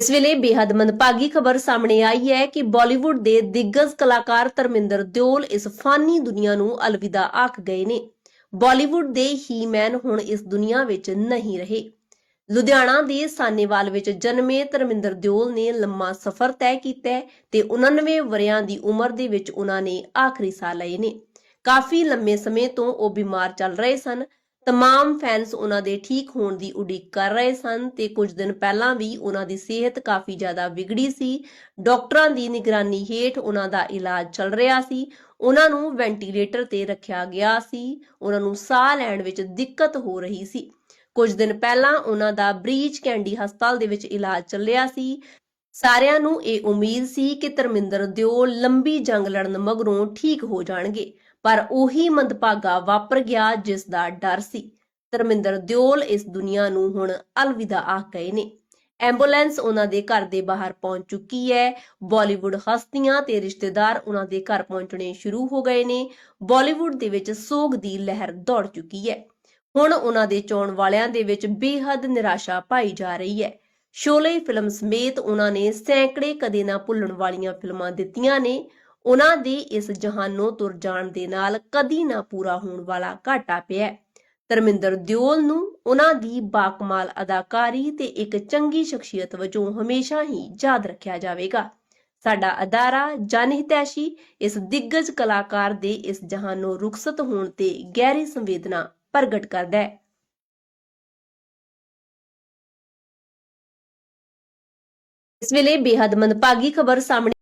ਇਸ ਵੇਲੇ ਬੇहद ਮੰਦਭਾਗੀ ਖਬਰ ਸਾਹਮਣੇ ਆਈ ਹੈ ਕਿ ਬਾਲੀਵੁੱਡ ਦੇ ਦਿੱਗਜ ਕਲਾਕਾਰ ਧਰਮਿੰਦਰ ਦਿਓਲ ਇਸ ਫਾਨੀ ਦੁਨੀਆ ਨੂੰ ਅਲਵਿਦਾ ਆਖ ਗਏ ਨੇ। ਬਾਲੀਵੁੱਡ ਦੇ ਹੀਮੈਨ ਹੁਣ ਇਸ ਦੁਨੀਆ ਵਿੱਚ ਨਹੀਂ ਰਹੇ। ਲੁਧਿਆਣਾ ਦੇ ਸਾਨੇਵਾਲ ਵਿੱਚ ਜਨਮੇ ਧਰਮਿੰਦਰ ਦਿਓਲ ਨੇ ਲੰਮਾ ਸਫ਼ਰ ਤੈਅ ਕੀਤਾ ਤੇ 99 ਵਰਿਆਂ ਦੀ ਉਮਰ ਦੇ ਵਿੱਚ ਉਹਨਾਂ ਨੇ ਆਖਰੀ ਸਾਹ ਲਏ ਨੇ। ਕਾਫੀ ਲੰਮੇ ਸਮੇਂ ਤੋਂ ਉਹ ਬਿਮਾਰ ਚੱਲ ਰਹੇ ਸਨ ਤਮਾਮ ਫੈਨਸ ਉਹਨਾਂ ਦੇ ਠੀਕ ਹੋਣ ਦੀ ਉਡੀਕ ਕਰ ਰਹੇ ਸਨ ਤੇ ਕੁਝ ਦਿਨ ਪਹਿਲਾਂ ਵੀ ਉਹਨਾਂ ਦੀ ਸਿਹਤ ਕਾਫੀ ਜ਼ਿਆਦਾ ਵਿਗੜੀ ਸੀ। ਡਾਕਟਰਾਂ ਦੀ ਨਿਗਰਾਨੀ ਹੇਠ ਉਹਨਾਂ ਦਾ ਇਲਾਜ ਚੱਲ ਰਿਹਾ ਸੀ। ਉਹਨਾਂ ਨੂੰ ਵੈਂਟੀਲੇਟਰ ਤੇ ਰੱਖਿਆ ਗਿਆ ਸੀ। ਉਹਨਾਂ ਨੂੰ ਸਾਹ ਲੈਣ ਵਿੱਚ ਦਿੱਕਤ ਹੋ ਰਹੀ ਸੀ। ਕੁਝ ਦਿਨ ਪਹਿਲਾਂ ਉਹਨਾਂ ਦਾ ਬ੍ਰੀਚ ਕੈਂਡੀ ਹਸਪਤਾਲ ਦੇ ਵਿੱਚ ਇਲਾਜ ਚੱਲਿਆ ਸੀ। ਸਾਰਿਆਂ ਨੂੰ ਇਹ ਉਮੀਦ ਸੀ ਕਿ ਧਰਮਿੰਦਰ ਦਿਓਲ ਲੰਬੀ ਜੰਗ ਲੜਨ ਮਗਰੋਂ ਠੀਕ ਹੋ ਜਾਣਗੇ, ਪਰ ਉਹੀ ਮੰਦਭਾਗਾ ਵਾਪਰ ਗਿਆ ਜਿਸ ਦਾ ਡਰ ਸੀ। ਧਰਮਿੰਦਰ ਦਿਓਲ ਇਸ ਦੁਨੀਆ ਨੂੰ ਹੁਣ ਅਲਵਿਦਾ ਆਖ ਗਏ ਨੇ। ਐਂਬੂਲੈਂਸ ਉਹਨਾਂ ਦੇ ਘਰ ਦੇ ਬਾਹਰ ਪਹੁੰਚ ਚੁੱਕੀ ਹੈ। ਬਾਲੀਵੁੱਡ ਹਸਤੀਆਂ ਤੇ ਰਿਸ਼ਤੇਦਾਰ ਉਹਨਾਂ ਦੇ ਘਰ ਪਹੁੰਚਣੇ ਸ਼ੁਰੂ ਹੋ ਗਏ ਨੇ। ਬਾਲੀਵੁੱਡ ਦੇ ਵਿੱਚ ਸੋਗ ਦੀ ਲਹਿਰ ਦੌੜ ਚੁੱਕੀ ਹੈ। ਹੁਣ ਉਹਨਾਂ ਦੇ ਚਾਉਣ ਵਾਲਿਆਂ ਦੇ ਵਿੱਚ ਬੇਹੱਦ ਨਿਰਾਸ਼ਾ ਪਾਈ ਜਾ ਰਹੀ ਹੈ। ਸ਼ੋਲੇ ਫਿਲਮ ਸਮੇਤ ਉਹਨਾਂ ਨੇ ਸੈਂਕੜੇ ਕਦੇ ਨਾ ਭੁੱਲਣ ਵਾਲੀਆਂ ਫਿਲਮਾਂ ਦਿੱਤੀਆਂ ਨੇ। ਉਹਨਾਂ ਦੇ ਇਸ ਜਹਾਨੋਂ ਤੁਰ ਜਾਣ ਦੇ ਨਾਲ ਕਦੀ ਨਾ ਪੂਰਾ ਹੋਣ ਵਾਲਾ ਘਾਟਾ ਪਿਆ। ਧਰਮਿੰਦਰ ਦਿਓਲ ਨੂੰ ਉਹਨਾਂ ਦੀ ਬਾਕਮਾਲ ਅਦਾਕਾਰੀ ਤੇ ਇੱਕ ਚੰਗੀ ਸ਼ਖਸੀਅਤ ਵਜੋਂ ਹਮੇਸ਼ਾ ਹੀ ਯਾਦ ਰੱਖਿਆ ਜਾਵੇਗਾ। ਸਾਡਾ ਅਦਾਰਾ ਜਨਹਿਤੈਸ਼ੀ ਇਸ ਦਿੱਗਜ ਕਲਾਕਾਰ ਦੇ ਇਸ ਜਹਾਨੋਂ ਰੁਖਸਤ ਹੋਣ ਤੇ ਗਹਿਰੀ ਸੰਵੇਦਨਾ ਪ੍ਰਗਟ ਕਰਦਾ ਹੈ। ਇਸ ਵੇਲੇ ਬੇਹੱਦ ਮੰਦਭਾਗੀ ਖਬਰ ਸਾਹਮਣੇ